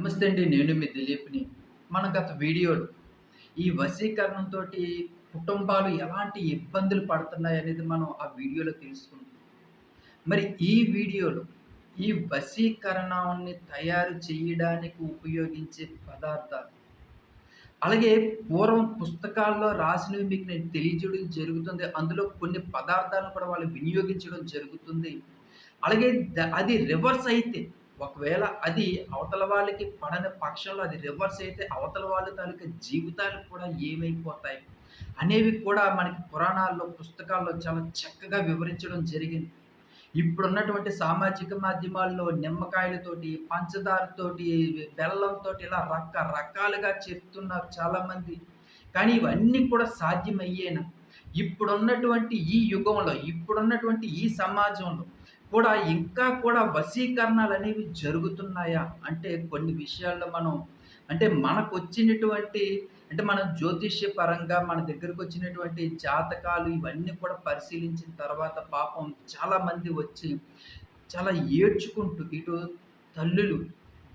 నమస్తే అండి నేను మీ దిలీప్ని. మన గత వీడియోలో ఈ వశీకరణంతో కుటుంబాలు ఎలాంటి ఇబ్బందులు పడుతున్నాయి అనేది మనం ఆ వీడియోలో తెలుసుకుందాం మరి ఈ వీడియోలో ఈ వశీకరణాన్ని తయారు చేయడానికి ఉపయోగించే పదార్థాలు అలాగే పూర్వం పుస్తకాల్లో రాసినవి మీకు నేను తెలియజేయడం జరుగుతుంది అందులో కొన్ని పదార్థాలను కూడా వాళ్ళు వినియోగించడం జరుగుతుంది. అలాగే అది రివర్స్ అయితే ఒకవేళ అది అవతల వాళ్ళకి పడని పక్షంలో అది రివర్స్ అయితే అవతల వాళ్ళ తాలూకా జీవితాలు కూడా ఏమైపోతాయి అనేవి కూడా మనకి పురాణాల్లో పుస్తకాల్లో చాలా చక్కగా వివరించడం జరిగింది. ఇప్పుడున్నటువంటి సామాజిక మాధ్యమాల్లో నిమ్మకాయలతోటి పంచదారతోటి బెల్లంతో ఇలా రకరకాలుగా చెప్తున్నారు చాలామంది. కానీ ఇవన్నీ కూడా సాధ్యమయ్యేనా? ఇప్పుడున్నటువంటి ఈ యుగంలో ఇప్పుడున్నటువంటి ఈ సమాజంలో కూడా ఇంకా కూడా వశీకరణలు అనేవి జరుగుతున్నాయా? అంటే కొన్ని విషయాల్లో మనం అంటే మనకు వచ్చినటువంటి అంటే మన జ్యోతిష్య పరంగా మన దగ్గరకు వచ్చినటువంటి జాతకాలు ఇవన్నీ కూడా పరిశీలించిన తర్వాత పాపం చాలామంది వచ్చి చాలా ఏడ్చుకుంటూ ఇటు తల్లులు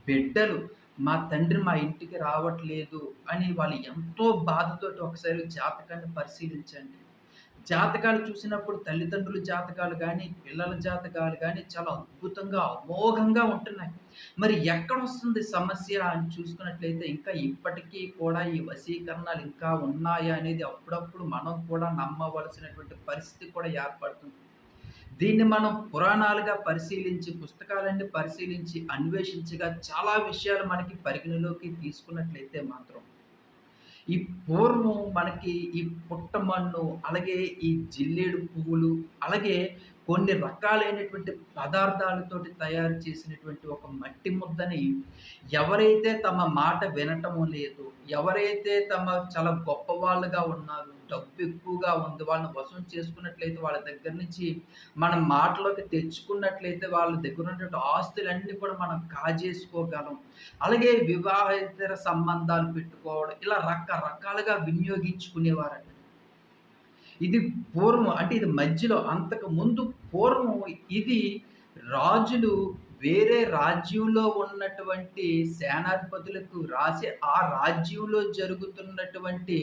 బిడ్డలు మా తండ్రి మా ఇంటికి రావట్లేదు అని వాళ్ళు ఎంతో బాధతోటి ఒకసారి జాతకాన్ని పరిశీలించండి. జాతకాలు చూసినప్పుడు తల్లిదండ్రుల జాతకాలు కానీ పిల్లల జాతకాలు కానీ చాలా అద్భుతంగా అమోఘంగా ఉంటున్నాయి. మరి ఎక్కడ వస్తుంది సమస్య అని చూసుకున్నట్లయితే ఇంకా ఇప్పటికీ కూడా ఈ వశీకరణాలు ఇంకా ఉన్నాయా అనేది అప్పుడప్పుడు మనం కూడా నమ్మవలసినటువంటి పరిస్థితి కూడా ఏర్పడుతుంది. దీన్ని మనం పురాణాలుగా పరిశీలించి పుస్తకాలన్నీ పరిశీలించి అన్వేషించగా చాలా విషయాలు మనకి పరిగణలోకి తీసుకున్నట్లయితే మాత్రం ఈ పూర్వం మనకి ఈ పుట్టమన్ను అలాగే ఈ జిల్లేడు పువ్వులు అలాగే కొన్ని రకాలైనటువంటి పదార్థాలతోటి తయారు చేసినటువంటి ఒక మట్టి ముద్దని ఎవరైతే తమ మాట వినటం లేదు ఎవరైతే తమ చాలా గొప్ప వాళ్ళుగా ఉన్నారు డబ్బు ఎక్కువగా ఉంది. వాళ్ళని వశం చేసుకున్నట్లయితే వాళ్ళ దగ్గర నుంచి మన మాటలోకి తెచ్చుకున్నట్లయితే వాళ్ళ దగ్గర ఉన్నటువంటి ఆస్తులన్నీ కూడా మనం కాజేసుకోగలం. అలాగే వివాహేతర సంబంధాలు పెట్టుకోవడం ఇలా రకరకాలుగా వినియోగించుకునేవారండి. ఇది పూర్వం అంటే ఇది మధ్యలో అంతకు ముందు పూర్వం ఇది రాజులు వేరే రాజ్యంలో ఉన్నటువంటి సేనాధిపతులకు రాసి ఆ రాజ్యంలో జరుగుతున్నటువంటి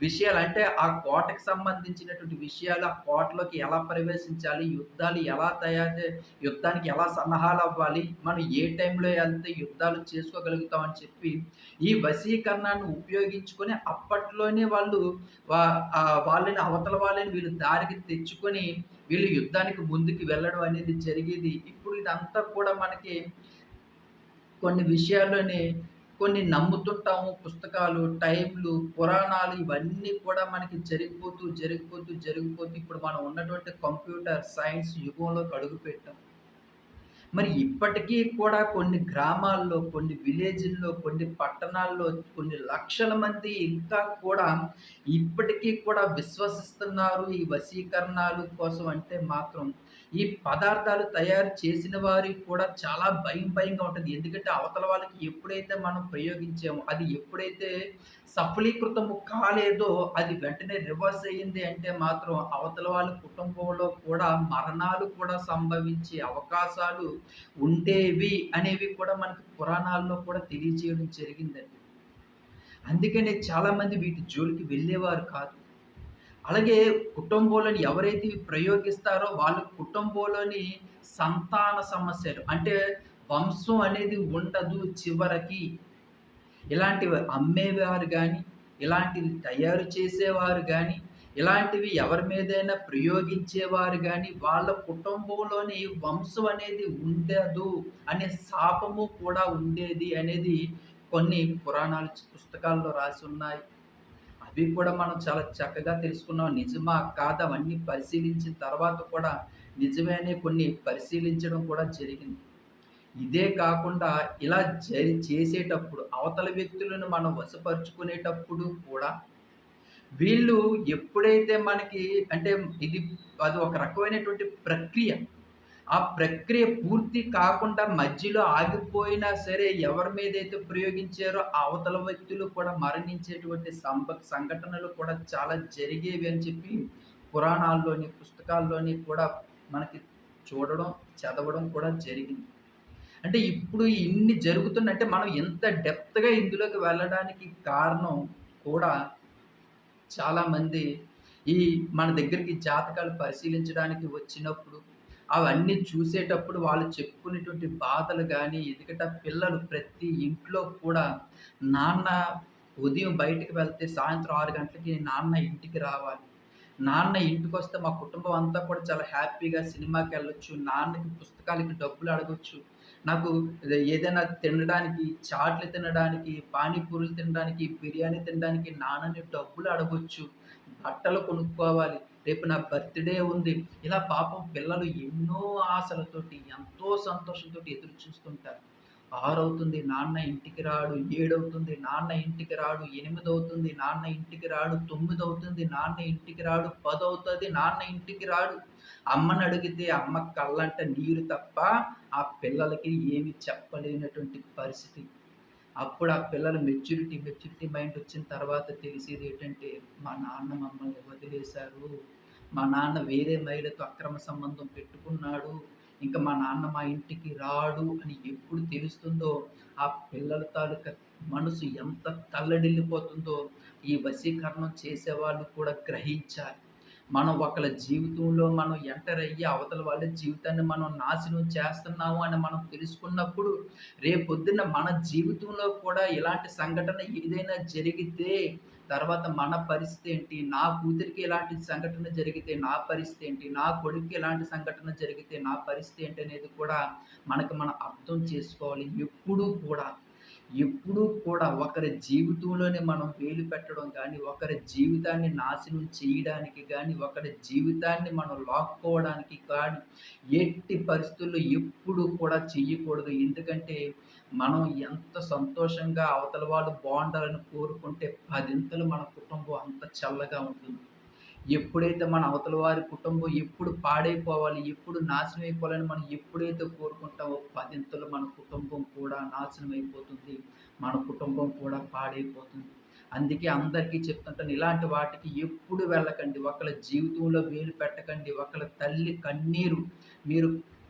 విషయాలు అంటే ఆ కోటకు సంబంధించినటువంటి విషయాలు ఆ కోటలోకి ఎలా ప్రవేశించాలి యుద్ధాలు ఎలా తయారు యుద్ధానికి ఎలా సన్నాహాలు అవ్వాలి మనం ఏ టైంలో వెళ్తే యుద్ధాలు చేసుకోగలుగుతాం అని చెప్పి ఈ వశీకరణాన్ని ఉపయోగించుకొని అప్పట్లోనే వాళ్ళు వా- వాళ్ళని అవతల వాళ్ళని వీళ్ళు దారికి తెచ్చుకొని వీళ్ళు యుద్ధానికి ముందుకు వెళ్ళడం అనేది జరిగేది. ఇప్పుడు ఇదంతా కూడా మనకి కొన్ని విషయాల్లోనే కొన్ని నమ్ముతుంటాము. పుస్తకాలు టైంలు పురాణాలు ఇవన్నీ కూడా మనకి జరిగిపోతూ జరిగిపోతూ జరిగిపోతూ ఇప్పుడు మనం ఉన్నటువంటి కంప్యూటర్ సైన్స్ యుగంలోకి అడుగుపెట్టాం మరి ఇప్పటికీ కూడా కొన్ని గ్రామాల్లో కొన్ని విలేజ్ల్లో కొన్ని పట్టణాల్లో కొన్ని లక్షల మంది ఇంకా కూడా ఇప్పటికీ కూడా విశ్వసిస్తున్నారు ఈ వశీకరణాలు కోసం అంటే మాత్రం. ఈ పదార్థాలు తయారు చేసిన వారికి కూడా చాలా భయం భయంగా ఉంటుంది. ఎందుకంటే అవతల వాళ్ళకి ఎప్పుడైతే మనం ప్రయోగించామో అది ఎప్పుడైతే సఫలీకృతము కాలేదో అది వెంటనే రివర్స్ అయ్యింది అంటే మాత్రం అవతల వాళ్ళ కుటుంబంలో కూడా మరణాలు కూడా సంభవించే అవకాశాలు ఉండేవి అనేవి కూడా మనకి పురాణాల్లో కూడా తెలియజేయడం జరిగిందండి. అందుకనే చాలామంది వీటి జోలికి వెళ్ళేవారు కాదు. అలాగే కుటుంబంలోని ఎవరైతే ప్రయోగిస్తారో వాళ్ళ కుటుంబంలోని సంతాన సమస్యలు అంటే వంశం అనేది ఉండదు చివరికి. ఇలాంటివి అమ్మేవారు కానీ ఇలాంటివి తయారు చేసేవారు కానీ ఇలాంటివి ఎవరి మీదైనా ప్రయోగించేవారు కానీ వాళ్ళ కుటుంబంలోని వంశం అనేది ఉండదు అనే శాపము కూడా ఉండేది అనేది కొన్ని పురాణాలు పుస్తకాల్లో రాసి ఉన్నాయి. అవి కూడా మనం చాలా చక్కగా తెలుసుకున్నాం. నిజమా? కాదా? అవన్నీ పరిశీలించిన తర్వాత కూడా నిజమేనే కొన్ని పరిశీలించడం కూడా జరిగింది. ఇదే కాకుండా ఇలా జరి చేసేటప్పుడు అవతల వ్యక్తులను మనం వశపరుచుకునేటప్పుడు కూడా వీళ్ళు ఎప్పుడైతే మనకి అంటే ఇది అది ఒక రకమైనటువంటి ప్రక్రియ. ఆ ప్రక్రియ పూర్తి కాకుండా మధ్యలో ఆగిపోయినా సరే ఎవరి మీద అయితే ప్రయోగించారో అవతల వ్యక్తులు కూడా మరణించేటువంటి సంభ సంఘటనలు కూడా చాలా జరిగేవి అని చెప్పి పురాణాల్లోని పుస్తకాల్లోని కూడా మనకి చూడడం చదవడం కూడా జరిగింది. అంటే ఇప్పుడు ఇన్ని జరుగుతున్నట్టే మనం ఇంత డెప్త్‌గా ఇందులోకి వెళ్ళడానికి కారణం కూడా చాలామంది ఈ మన దగ్గరికి జాతకాలు పరిశీలించడానికి వచ్చినప్పుడు, అవన్నీ చూసేటప్పుడు వాళ్ళు చెప్పుకునేటువంటి బాధలు కానీ ఎదుకట పిల్లలు ప్రతి ఇంట్లో కూడా నాన్న ఉదయం బయటికి వెళ్తే సాయంత్రం ఆరు గంటలకి నాన్న ఇంటికి రావాలి. నాన్న ఇంటికొస్తే మా కుటుంబం అంతా కూడా చాలా హ్యాపీగా సినిమాకి వెళ్ళొచ్చు నాన్నకి పుస్తకాలకి డబ్బులు అడగొచ్చు. నాకు ఏదైనా తినడానికి, చాట్‌లు తినడానికి, పానీపూరీలు తినడానికి, బిర్యానీ తినడానికి నాన్నని డబ్బులు అడగొచ్చు. బట్టలు కొనుక్కోవాలి. రేపు నా బర్త్‌డే ఉంది. ఇలా పాపం పిల్లలు ఎన్నో ఆశలతోటి, ఎంతో సంతోషంతో ఎదురు చూస్తుంటారు. ఆరవుతుంది నాన్న ఇంటికి రాడు. ఏడవుతుంది నాన్న ఇంటికి రాడు. ఎనిమిది అవుతుంది నాన్న ఇంటికి రాడు. తొమ్మిది అవుతుంది నాన్న ఇంటికి రాడు. పది అవుతుంది నాన్న ఇంటికి రాడు. అమ్మని అడిగితే అమ్మ కళ్ళంట నీరు తప్ప ఆ పిల్లలకి ఏమి చెప్పలేనటువంటి పరిస్థితి. అప్పుడు ఆ పిల్లల మెచ్యూరిటీ, మెచ్యూరిటీ మైండ్ వచ్చిన తర్వాత తెలిసేది ఏంటంటే, మా నాన్న మమ్మల్ని వదిలేశారు. మా నాన్న వేరే మహిళతో అక్రమ సంబంధం పెట్టుకున్నాడు. ఇంకా మా నాన్న మా ఇంటికి రాడు అని ఎప్పుడు తెలుస్తుందో, ఆ పిల్లల తాలూకా మనసు ఎంత తల్లడిల్లిపోతుందో, ఈ వశీకరణం చేసేవాళ్ళు కూడా గ్రహించాలి. మనం ఒకళ్ళ జీవితంలో మనం ఎంటర్ అయ్యి అవతల వాళ్ళ జీవితాన్ని మనం నాశనం చేస్తున్నాము అని మనం తెలుసుకున్నప్పుడు, రేపొద్దున్న మన జీవితంలో కూడా ఇలాంటి సంఘటన ఏదైనా జరిగితే, తర్వాత మన పరిస్థితి ఏంటి? నా కూతురికి ఇలాంటి సంఘటన జరిగితే నా పరిస్థితి ఏంటి? నా కొడుకు ఇలాంటి సంఘటన జరిగితే నా పరిస్థితి ఏంటి? అనేది కూడా మనకు మనం అర్థం చేసుకోవాలి. ఎప్పుడూ కూడా ఎప్పుడూ కూడా ఒకరి జీవితంలోనే మనం వేలు పెట్టడం కానీ ఒకరి జీవితాన్ని నాశనం చేయడానికి కానీ ఒకరి జీవితాన్ని మనం లాక్కోవడానికి కానీ, ఎట్టి పరిస్థితుల్లో ఎప్పుడు కూడా చెయ్యకూడదు. ఎందుకంటే, మనం ఎంత సంతోషంగా అవతల వాళ్ళు బాగుండాలని కోరుకుంటే, పదింతలు మన కుటుంబం అంత చల్లగా ఉంటుంది. ఎప్పుడైతే మన అవతల వారి కుటుంబం ఎప్పుడు పాడైపోవాలి, ఎప్పుడు నాశనం అయిపోవాలని మనం ఎప్పుడైతే కోరుకుంటామో, పదింతలు మన కుటుంబం కూడా నాశనం అయిపోతుంది. మన కుటుంబం కూడా పాడైపోతుంది. అందుకే అందరికీ చెప్తుంటాను ఇలాంటి వాటికి ఎప్పుడు వెళ్ళకండి. ఒకళ్ళ జీవితంలో వేలు పెట్టకండి. ఒకళ్ళ తల్లి కన్నీరు మీరు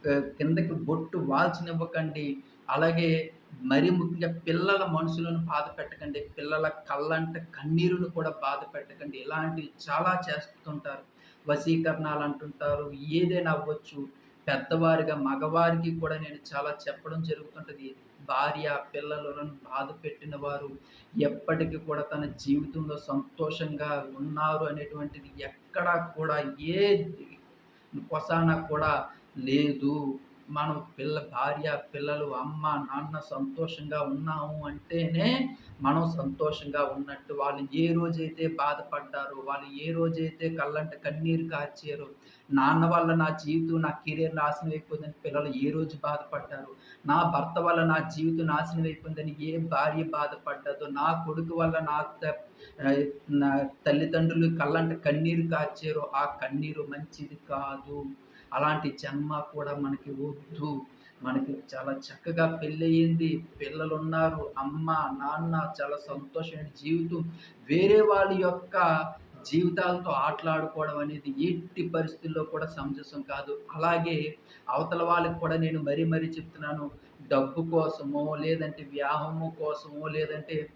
కిందకి బొట్టు వాల్చనివ్వకండి. అలాగే మరీ ముఖ్యంగా పిల్లల మనసులను బాధ పెట్టకండి. పిల్లల కళ్ళంట కన్నీరును కూడా బాధ పెట్టకండి. ఇలాంటివి చాలా చేస్తుంటారు. వశీకరణాలు అంటుంటారు. ఏదైనా అవ్వచ్చు. పెద్దవారిగా మగవారికి కూడా నేను చాలా చెప్పడం జరుగుతుంటుంది భార్య, పిల్లలను బాధ పెట్టిన వారు ఎప్పటికీ కూడా తన జీవితంలో సంతోషంగా ఉన్నారు అనేటువంటిది ఎక్కడా కూడా ఏ కొసాన కూడా లేదు. మనం పిల్ల భార్య, పిల్లలు, అమ్మ, నాన్న సంతోషంగా ఉన్నాము అంటేనే మనం సంతోషంగా ఉన్నట్టు. వాళ్ళు ఏ రోజైతే బాధపడ్డారో, వాళ్ళు ఏ రోజైతే కళ్ళంట కన్నీరు కార్చారో, నాన్న వల్ల నా జీవితం, నా కెరీర్ నాశనం అయిపోయిందని పిల్లలు ఏ రోజు బాధపడ్డారు నా భర్త వల్ల నా జీవితం నాశనం అయిపోయిందని ఏ భార్య బాధపడ్డదో, నా కొడుకు వల్ల నా నా తల్లిదండ్రులు కళ్ళంట కన్నీరు కార్చారో, ఆ కన్నీరు మంచిది కాదు. అలాంటి జన్మ కూడా మనకి వద్దు. మనకి చాలా చక్కగా పెళ్ళయింది. పిల్లలున్నారు. అమ్మ, నాన్న చాలా సంతోషమైన జీవితం. వేరే వాళ్ళ యొక్క జీవితాలతో ఆటలాడుకోవడం అనేది ఎట్టి పరిస్థితుల్లో కూడా సమంజసం కాదు. అలాగే అవతల వాళ్ళకి కూడా నేను మరీ మరీ చెప్తున్నాను. డబ్బు కోసమో, లేదంటే వ్యాహము కోసమో, లేదంటే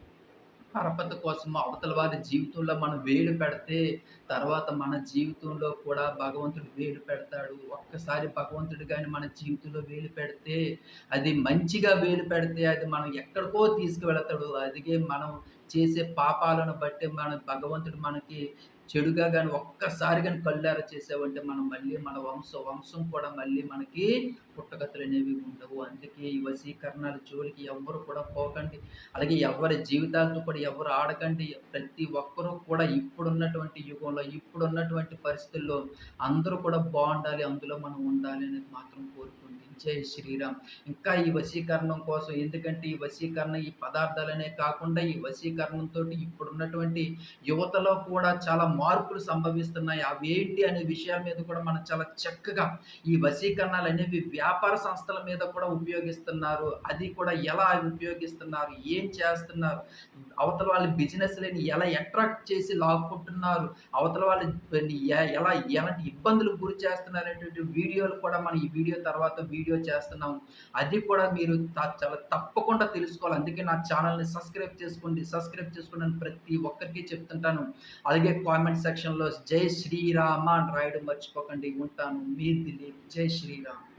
పరపతి కోసం అవతల వారి జీవితంలో మనం వేలు పెడితే, తర్వాత మన జీవితంలో కూడా భగవంతుడు వేలు పెడతాడు. ఒక్కసారి భగవంతుడు కానీ మన జీవితంలో వేలు పెడితే, అది మంచిగా వేలు పెడితే అది మనం ఎక్కడికో తీసుకువెళతాడు. అదిగే మనం చేసే పాపాలను బట్టి మన భగవంతుడు మనకి చెడుగా కానీ ఒక్కసారి కానీ కళ్ళారా చేసావంటే మనం మళ్ళీ మన వంశం వంశం కూడా మళ్ళీ మనకి పుట్టగతులనేవి ఉండవు. అందుకే ఈ వశీకరణాల జోలికి ఎవ్వరు కూడా పోకండి. అలాగే ఎవరి జీవితాలతో కూడా ఎవరు ఆడకండి. ప్రతి ఒక్కరు కూడా ఇప్పుడున్నటువంటి యుగంలో, ఇప్పుడున్నటువంటి పరిస్థితుల్లో అందరూ కూడా బాగుండాలి అందులో మనం ఉండాలి అనేది మాత్రం కోరుకుంటుంది జై శ్రీరామ్. ఇంకా ఈ వశీకరణం కోసం ఎందుకంటే ఈ వశీకరణ ఈ పదార్థాలనే కాకుండా ఈ వశీకరణంతో ఇప్పుడున్నటువంటి యువతలో కూడా చాలా మార్పులు సంభవిస్తున్నాయి. అవేంటి అనే విషయాల మీద కూడా మనం చాలా చక్కగా ఈ వశీకరణాలనేవి వ్యాపార సంస్థల మీద కూడా ఉపయోగిస్తున్నారు. అది కూడా ఎలా ఉపయోగిస్తున్నారు? ఏం చేస్తున్నారు? అవతల వాళ్ళ బిజినెస్‌లని ఎలా అట్రాక్ట్ చేసి లాక్కుంటున్నారు? అవతల వాళ్ళని ఎలా ఎలాంటి ఇబ్బందులకు గురి చేస్తున్నారనేటువంటి వీడియోలు కూడా మనం ఈ వీడియో తర్వాత వీడియో వీడియో చేస్తున్నాం అది కూడా మీరు చాలా తప్పకుండా తెలుసుకోవాలి. అందుకే నా ఛానల్ని సబ్స్క్రైబ్ చేసుకోండి సబ్స్క్రైబ్ చేసుకోండి అని ప్రతి ఒక్కరికి చెప్తుంటాను. అలాగే కామెంట్ సెక్షన్లో జై శ్రీరామ అని రాయడం మర్చిపోకండి. ఉంటాను. మీ దిలీప్. జై శ్రీరామ్.